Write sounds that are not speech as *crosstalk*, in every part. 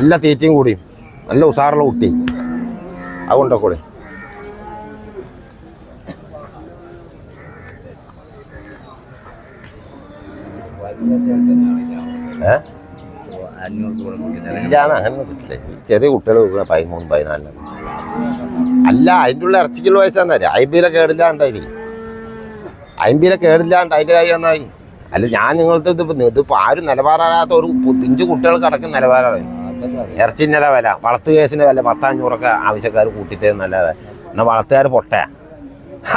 നല്ല തീറ്റയും കൂടിയും നല്ല ഉസാറുള്ള കുട്ടി. അതുകൊണ്ടൊക്കെ ഏ? ഈ ചെറിയ കുട്ടികൾ പതിമൂന്ന് പതിനാലിന് അല്ല അതിന്റെ ഉള്ള ഇറച്ചിക്കുള്ള വയസ്സാന്ന് തരാം അയമ്പിയിലെ കേടില്ലാണ്ടായി. അയമ്പിയിലെ കേടില്ലാണ്ട് അതിന്റെ കാര്യം എന്നായി? അല്ല ഞാൻ നിങ്ങളുടെ ഇതിപ്പോ ഇതിപ്പോ ആരും നിലവാരാത്ത ഒരു പിഞ്ചു കുട്ടികൾ കിടക്കുന്ന നിലവാരമാണ് ഇറച്ചിന്നത വില. വളർത്ത് കേസിന്റെ വില പത്തഞ്ഞൂറൊക്കെ ആവശ്യക്കാർ നല്ലതാണ്. എന്നാ വളർത്തുകാർ പൊട്ടയാ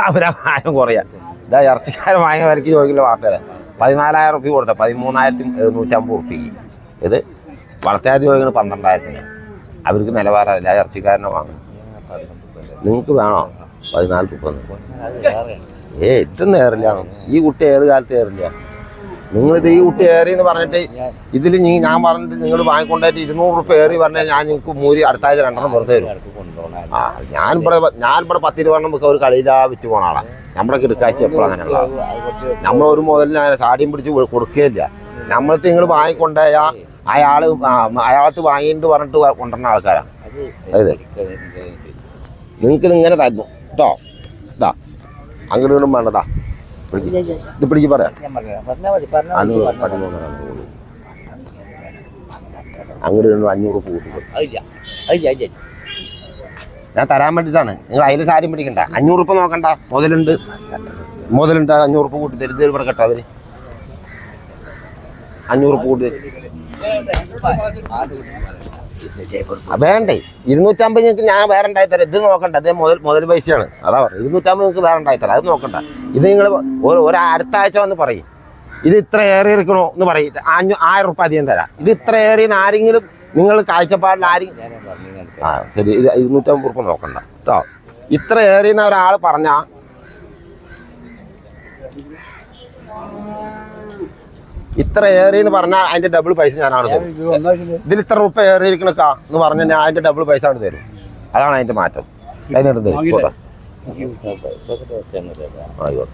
അവരാ ഭാരം കുറയാ. ഇതാ ഇറച്ചിക്കാർ വാങ്ങിയ വിലക്ക് ചോദിക്കില്ല വളർത്തുകാരെ. പതിനാലായിരം റുപ്യ കൊടുത്ത. പതിമൂന്നായിരത്തി എഴുന്നൂറ്റമ്പത് റുപ്യക്ക് ഇത് വളർത്തുകാർ ചോദിക്കുന്നത് പന്ത്രണ്ടായിരത്തിന്. അവർക്ക് നിലവാരമില്ല ഇറച്ചിക്കാരനെ വാങ്ങും. നിങ്ങൾക്ക് വേണോ? പതിനാല് മുപ്പത് ഏ ഇത് നേറില്ല ഈ കുട്ടി ഏത് കാലത്ത് ഏറില്ല ഇത് ഈ കുട്ടി ഏറി എന്ന് പറഞ്ഞിട്ട് ഇതിൽ നീ ഞാൻ പറഞ്ഞിട്ട് നിങ്ങൾ വാങ്ങിക്കൊണ്ടായിട്ട് ഇരുന്നൂറ് റുപ്യ ഏറി പറഞ്ഞാൽ ഞാൻ നിങ്ങൾക്ക് മൂരി അടുത്ത ആഴ്ച രണ്ടെണ്ണം വെറുതെ തരും ആ ഞാൻ ഇവിടെ ഞാൻ ഇവിടെ പത്ത് രൂപ നമുക്ക് ഒരു കളിയിലാ വിറ്റ് പോണ ആളാ. നമ്മുടെ കിടക്കാഴ്ച എപ്പോഴും അങ്ങനെയുള്ള നമ്മൾ ഒരു മുതലിന് അങ്ങനെ സാടിയും പിടിച്ച് കൊടുക്കുകയില്ല നമ്മളത്തെ നിങ്ങൾ വാങ്ങിക്കൊണ്ടായ അയാൾ അയാളത്ത് വാങ്ങിയിട്ട് പറഞ്ഞിട്ട് കൊണ്ടുവരുന്ന ആൾക്കാരാണ് അതെ നിങ്ങൾക്ക് ഇങ്ങനെ തരുന്നു. കേട്ടോ ഇതാ. അങ്ങനെ വീണ്ടും വേണ്ടതാ. ഇത് പിടിക്ക് പറയാം. അഞ്ഞൂറ് പതിമൂന്നര അങ്ങോട്ട് അഞ്ഞൂറ് കൂട്ടി ഞാൻ തരാൻ വേണ്ടിയിട്ടാണ്. നിങ്ങൾ അതിൽ സാരി പിടിക്കണ്ട. അഞ്ഞൂറ് ഉപ്പ് നോക്കണ്ട. മുതലുണ്ട്. മുതലുണ്ട് അഞ്ഞൂറ് ഉപ്പ് കൂട്ടി തരും. ഇവിടെ കേട്ടോ അവർ അഞ്ഞൂറ് ഉപ്പ് കൂട്ടി വേണ്ടേ. ഇരുന്നൂറ്റമ്പത് നിങ്ങൾക്ക് ഞാൻ വേറെ ഉണ്ടായി തരാം. ഇത് നോക്കണ്ട. അതേ മുതൽ മുതൽ പൈസയാണ്. അതാ പറയുക ഇരുന്നൂറ്റമ്പത് നിങ്ങൾക്ക് വേറെ ഉണ്ടായി തരാം. അത് നോക്കണ്ട. ഇത് നിങ്ങൾ ഒരു ഒരു അടുത്ത ആഴ്ച വന്ന് പറയും. ഇത് ഇത്ര ഏറി എടുക്കണോ എന്ന് പറയും. അഞ്ഞൂ ആയിരം ഉറുപ്പ അധികം തരാം. ഇത് ഇത്ര ഏറിയെന്ന് ആരെങ്കിലും നിങ്ങൾ കാഴ്ചപ്പാടിൽ ആരെങ്കിലും ആ ശരി. ഇത് ഇരുന്നൂറ്റമ്പത് ഉറുപ്പ നോക്കണ്ട. കേട്ടോ ഇത്ര ഏറിയെന്ന് ഒരാൾ പറഞ്ഞാ ഇത്ര ഏറി എന്ന് പറഞ്ഞാൽ അതിന്റെ ഡബിൾ പൈസ ഞാനാണ് തരും. ഇതിൽ ഇത്ര റുപ്പ ഏറിയിരിക്കണക്കാ എന്ന് പറഞ്ഞാൽ ഞാൻ അതിന്റെ ഡബിൾ പൈസ ആണ് തരും. അതാണ് അതിന്റെ മാറ്റം. കേട്ടോ. ആയിക്കോട്ടെ.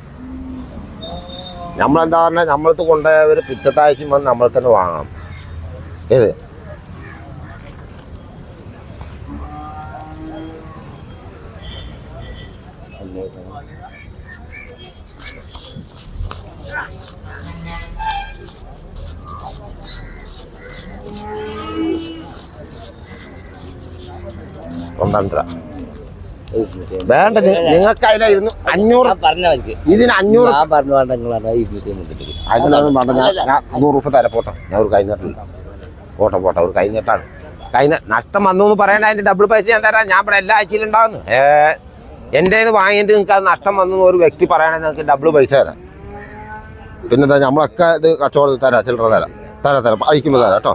നമ്മളെന്താ പറഞ്ഞാൽ നമ്മളത്ത് കൊണ്ടുപോയവർ പിറ്റത്താഴ്ച വന്ന് നമ്മൾ തന്നെ വാങ്ങണം. ഏത്? ഒന്നര വേണ്ട നി- നിങ്ങൾക്ക് അതിലായിരുന്നു അഞ്ഞൂറ് ഇതിന് അഞ്ഞൂറ് വേണ്ട അതിനാണ് വേണ്ട ഞാൻ നൂറ് രൂപ തരാം പോട്ടെ. ഞാൻ ഒരു കൈ നീട്ടില്ല പോട്ടെ പോട്ടെ ഒരു കൈ നീട്ടാണ്. കൈ നഷ്ടം വന്നു എന്ന് പറയണ്ട അതിന്റെ ഡബിൾ പൈസ ഞാൻ തരാം. ഞാൻ ഇവിടെ എല്ലാ ആഴ്ചയിലും ഉണ്ടാവുന്നു. എന്റെ കയ്യിൽ വാങ്ങിയിട്ട് നിങ്ങൾക്ക് അത് നഷ്ടം വന്നു ഒരു വ്യക്തി പറയണമെങ്കിൽ നിങ്ങൾക്ക് ഡബിൾ പൈസ തരാം. പിന്നെന്താ നമ്മളൊക്കെ ഇത് കച്ചവടം തരാം ചില്ലറ തരാം. തരാം തരാം. അയക്കുമ്പോൾ തരാം കേട്ടോ.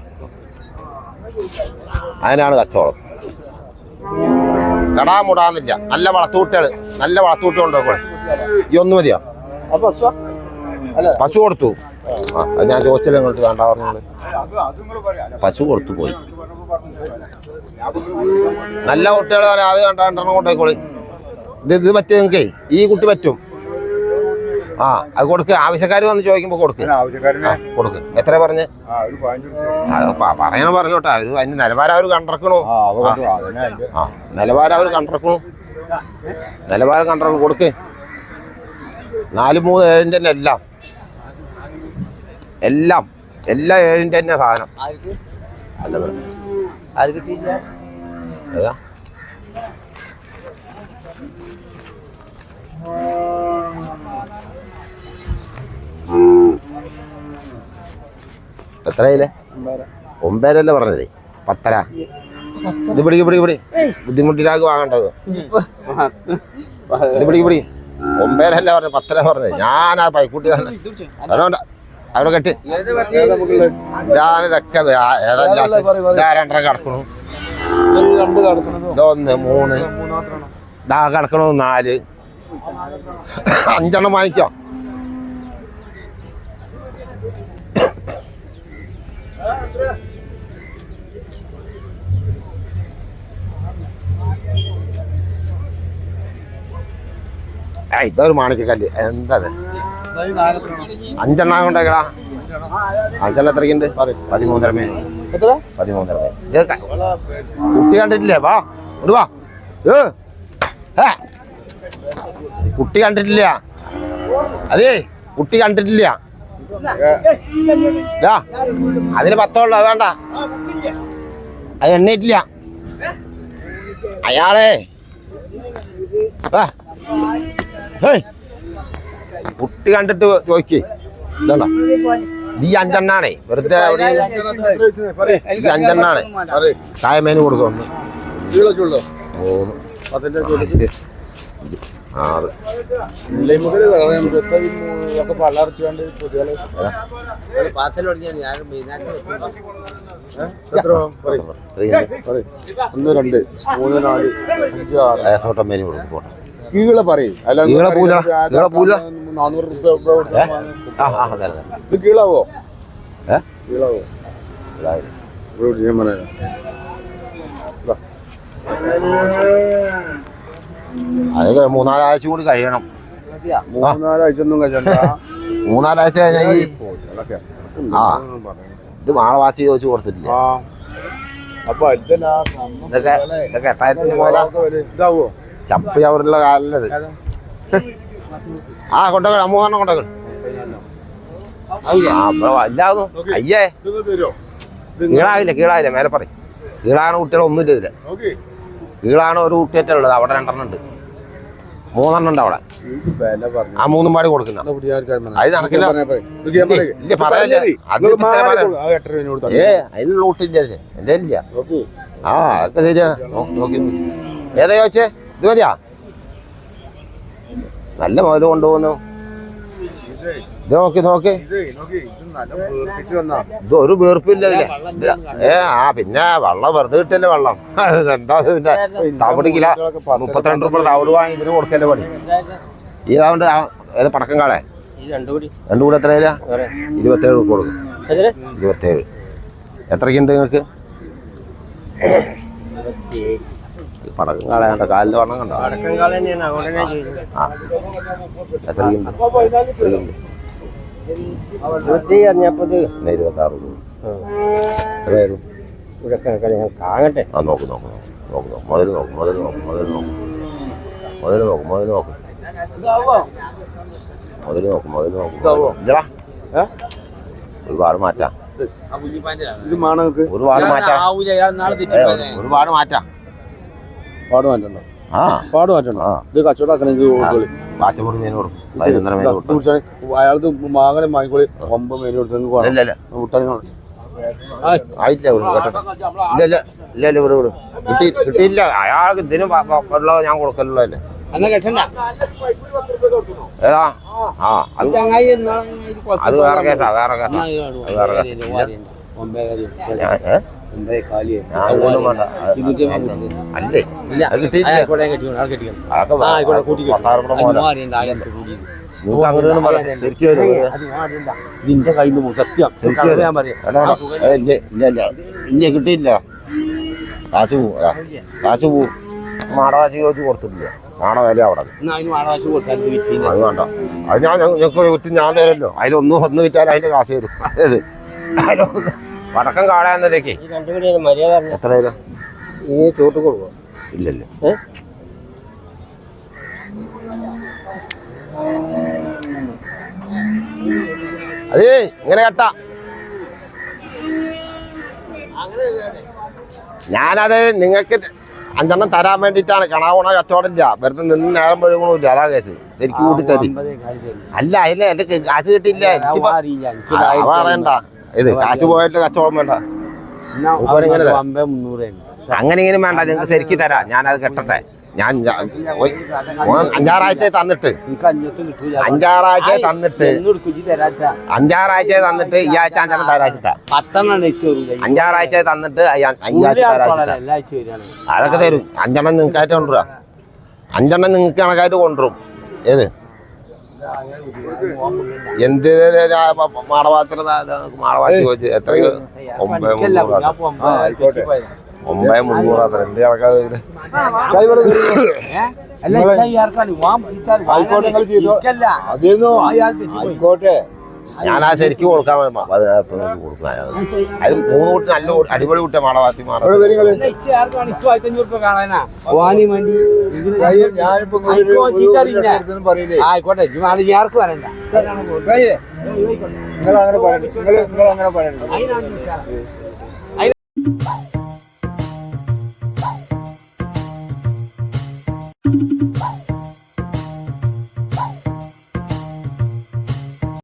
അതിനാണ് കച്ചവടം. കടാ മുടാന്നില്ല. നല്ല വളത്തൂട്ടുകൾ നല്ല വളർത്തുകുട്ടി ഉണ്ടോ ഈ ഒന്ന് മതിയോ? പശു കൊടുത്തു. ആ അത് ഞാൻ ചോദിച്ചില്ല ഇങ്ങോട്ട് വേണ്ട പറഞ്ഞത് പശു കൊടുത്തു പോയി. നല്ല കുട്ടികൾ അത് കണ്ട രണ്ടെണ്ണം ഇത് ഇത് പറ്റും നിങ്ങൾക്കേ? ഈ കുട്ടി പറ്റും. ആ അത് കൊടുക്കുക ആവശ്യക്കാർ വന്ന് ചോദിക്കുമ്പോൾ കൊടുക്ക്. ആവശ്യക്കാരനെ കൊടുക്ക്. എത്ര പറഞ്ഞ്? പറയണ പറഞ്ഞോട്ടെ. അവർ അതിന് നിലവാരം അവർ കണ്ടിറക്കണു. ആ നിലവാരം അവർ കണ്ടിറക്കണു. നിലവാരം കണ്ടിറക്കണം. കൊടുക്ക്. നാല് മൂന്ന് ഏഴിന്റെ തന്നെ എല്ലാം. എല്ലാം. എല്ലാ ഏഴിന്റെ തന്നെ സാധനം. അല്ല അതാ ഏതാ? എത്രയില്ലേ ഒമ്പതരല്ലേ പറഞ്ഞതേ? പത്തര. ഇത് പിടി പിടി പിടി. ബുദ്ധിമുട്ടിലാക്ക് വാങ്ങേണ്ടത്. ഇത് പിടി പിടി. ഒമ്പതരല്ല പറഞ്ഞത്? പത്തര പറഞ്ഞത്. ഞാനാ പൈക്കുട്ടി അതുകൊണ്ട് അവിടെ കെട്ടി. ഞാനിതൊക്കെ രണ്ടര കിടക്കണു. ഇതൊന്ന് മൂന്ന്. ഇതാ കിടക്കണു നാല്. അഞ്ചെണ്ണം വാങ്ങിക്കോ. ഇതൊരു മാണിക്കല്ല് എന്താ? അഞ്ചെണ്ണം കൊണ്ടേക്കടാ. അഞ്ചെണ്ണം എത്രയ്ക്കുണ്ട്? പതിമൂന്നര എത്ര പതിമൂന്നര മേൽ ഇത് കുട്ടി കണ്ടിട്ടില്ലേ? വാ ഒരു വാ. ഏ. കുട്ടി കണ്ടിട്ടില്ല. അതേ കുട്ടി കണ്ടിട്ടില്ല. അതിന് പത്തോളൂ അത് വേണ്ട. അത് എണ്ണയിട്ടില്ല. അയാളെ. കുട്ടി കണ്ടിട്ട് ചോദിക്ക്. ഇതണ്ട? ഈ അഞ്ചെണ്ണാണേ. വെറുതെ ഈ അഞ്ചെണ്ണാണ്. ചായമേന് കൊടുക്കും ഒന്ന് മൂന്ന് ആറ്. ഒന്ന് രണ്ട് മൂന്ന് നാല് അഞ്ച് ആറ്. ഏസോട്ടം മേന് കൊടുക്കും പോട്ടെ. കീകളെ പറയും. അല്ല കീളെ പൂല. നാനൂറ് റുപ്യ ഇത് കീളാവോ? ഏ? കീളാവോ? ഞാൻ പറയാം. അത് മൂന്നാലാഴ്ച കൂടി കഴിയണം. മൂന്നാലാഴ്ച ഒന്നും കഴിയണ്ട. മൂന്നാലാഴ്ച കഴിഞ്ഞാൽ ഈ അതൊക്കെ ആ. ഇത് മാളവാച്ചി ചോദിച്ചു കൊടുത്തിട്ടില്ല? ഇതൊക്കെ ഇതൊക്കെ എട്ടായിരത്തിന് പോലെ ഇതാവോ? ചപ്പ് ചവറുള്ള കാലല്ലത്. ആ കൊണ്ടകൾ ആ ഇവിടെ വല്ലാന്നു അയ്യേ. കീഴാവില്ല കീഴാവില്ല മേലെ പറയും. കീഴാണ് കുട്ടികളൊന്നും ഇല്ല ഇതിൽ. കീഴാണ് ഒരു കുട്ടിയേറ്റ ഉള്ളത് അവിടെ രണ്ടെണ്ണം ഉണ്ട് മൂന്നെണ്ണം ഉണ്ട് അവിടെ ആ മൂന്നും പാടി കൊടുക്കുന്ന. അത് നടക്കില്ല. പറഞ്ഞേ, പറയ്. ഇത് ഞാൻ പറയ്. ഇല്ല, പറയാനില്ല. അത് നിങ്ങൾ ഇത്ര മാറി പറയാം. കൊടു. ആ എട്ടര രൂപ കൊടുത്താ ഏ മതി. അതിനുള്ള ഊട്ടില്ല അതിൽ എന്റെ ഇല്ല ആ അതൊക്കെ ശരിയാണ് നോക്കി ഏതാ ചോദിച്ചേ ഇത് മതിയാ നല്ല മുതൽ കൊണ്ടുപോകുന്നു ഇതേ, നോക്കി നോക്കി. ഇതേ, നോക്കി. ഇത് നല്ല വീർപ്പിച്ച് വന്നാ. ഇത് ഒരു വീർപ്പില്ല ഏ ആ പിന്നെ വെള്ളം വെറുതെ കിട്ടല്ലേ വെള്ളം. *laughs* എന്താ പിന്നെ? തവിട് കിലോ മുപ്പത്തിരണ്ട് രൂപ തവിട് വാങ്ങി ഇതിന് കൊടുക്കല്ലേ പണി? ഈ തവണ്ട് ഏത് പടക്കം കാളെ? രണ്ടു കൂടി. എത്ര എത്രയില്ല ഇരുപത്തേഴ് രൂപ കൊടുക്കും. ഇരുപത്തേഴ്. എത്രയ്ക്കുണ്ട് നിങ്ങൾക്ക്? ഈ പടക്കം കണ്ടോ കാലിൽ വണ്ണം കണ്ടോ? അതുകൊണ്ട് തന്നെ ചോദിച്ചത്. ആ എത്ര എത്രയ്ക്കുണ്ട് അറിഞ്ഞപ്പത് പിന്നെ ഇരുപത്തി ആറ് എത്ര വരും ഇവിടെ ഞാൻ കാണട്ടെ. ആ നോക്ക് നോക്ക് നോക്ക് നോക്ക് നോക്ക്. മുതൽ നോക്ക് മുതൽ നോക്ക് മുതൽ നോക്ക്. മുതൽ നോക്ക് മുതൽ നോക്ക്. മുതൽ നോക്ക് മുതൽ നോക്ക്? ഒരുപാട് മാറ്റാം? ഒരുപാട് മാറ്റാം. ഒരുപാട് മാറ്റാം. പാട് മാറ്റണ്ട? ആ. പാട് മാറ്റണ്ടോ? ആ. ഇത് കച്ചവടാക്കണെങ്കിൽ കൊടുത്തോളി പാച്ചപ്പൊടി മീൻ കൊടുക്കും. പതിനൊന്നര മീൻ കൊടുക്കും അയാൾക്ക് മാങ്ങനെ വാങ്ങിക്കോളി ഒമ്പത് മേലെ കൊടുത്തെങ്കിൽ ഇല്ല ഇല്ല ആയിട്ടില്ല ഇവിടെ കേട്ടോ. ഇല്ല ഇല്ല ഇല്ല ഇല്ല ഇവിടെ ഇവിടെ കിട്ടി കിട്ടിയില്ല. അയാൾക്ക് ഇതിന് ഉള്ളത് ഞാൻ കൊടുക്കലുള്ളതല്ലേ. ഏതാ? ആ അത് അത് വേറെ കേസാ വേറെ കേസാ. വേറെ കേസാ? അത് അല്ലേ? അത് കിട്ടിയില്ല അതൊക്കെ ആ, ആയിക്കോട്ടെ, കൂടെ. നിന്റെ കയ്യിൽ നിന്ന് സത്യം. ഞാൻ പറയാം. ഇല്ല. ഇല്ല ഇല്ല ഇല്ല. കിട്ടിയില്ല കാശ് പോവും. അതാ. കാശ് പോവും. മാടവാശി ചോദിച്ച് കൊടുത്തിട്ടില്ല. വില അവിടെ. അത് വേണ്ട. അത് ഞാൻ ഞങ്ങൾക്ക് ഒരു വിറ്റ് ഞാൻ തരല്ലോ. അതിലൊന്നും ഒന്ന് വിറ്റാൽ അതിന്റെ കാശ് തരും ഏത് അതിലൊന്ന് വടക്കം കാളാന്നതിലേക്ക് ഈ രണ്ടുപേരെ മര്യാദ പറഞ്ഞ എത്ര ചോട്ട് കൊടുക്കും ഇല്ലല്ല. അത് ഇങ്ങനെ കേട്ട. ഞാനത് നിങ്ങൾക്ക് അഞ്ചെണ്ണം തരാൻ വേണ്ടിയിട്ടാണ്. കണാവണ കച്ചവടമില്ല. വെറുതെ നിന്ന് നേരം പഴുകണില്ല അതാ കേസ്. ശരിക്കും കൂട്ടി തരും അല്ല അതില്ല എന്റെ കാശ് കിട്ടിയില്ല. അറിയണ്ട പറയണ്ട. ഇത് കാശ് പോയിട്ട് കച്ചവടം വേണ്ട. അങ്ങനെ ഇങ്ങനെ വേണ്ട നിങ്ങൾക്ക് ശരിക്കും തരാം. ഞാനത് കെട്ടട്ടെ. ഞാൻ അഞ്ചാറാഴ്ച തന്നിട്ട്. അഞ്ചാറാഴ്ച തന്നിട്ട്. അഞ്ചാറാഴ്ച തന്നിട്ട് ഈ ആഴ്ച അഞ്ചാറ് തരാച്ചിട്ടാ. അഞ്ചാറാഴ്ച തന്നിട്ട് അതൊക്കെ തരും. അഞ്ചെണ്ണം നിങ്ങൾക്കായിട്ട് കൊണ്ടുവരാ. അഞ്ചെണ്ണം നിങ്ങൾക്ക് കണക്കായിട്ട് കൊണ്ടുവരും. ഏത്? എന്ത് മാടവാത്തിന് മാടവാത്തി ചോദിച്ചു എത്രയോ ഒമ്പത് മുന്നൂറ് ആയിക്കോട്ടെ. ഒമ്പത് മുന്നൂറ് അത്ര എന്ത് കണക്കാ? ആയിക്കോട്ടെ. ഞാൻ ആ ശരിക്കും കൊടുക്കാൻ പതിനായിരത്തി പതിനായിരം കൊടുക്കും അയാൾ അത് മൂന്ന് കുട്ടി നല്ല അടിപൊളി കൂട്ടി മാടവാസി ആയിക്കോട്ടെ ഞാർക്ക് വരണ്ട നിങ്ങൾ അങ്ങനെ പറയണ്ട. നിങ്ങൾ നിങ്ങൾ അങ്ങനെ പറയണ്ട.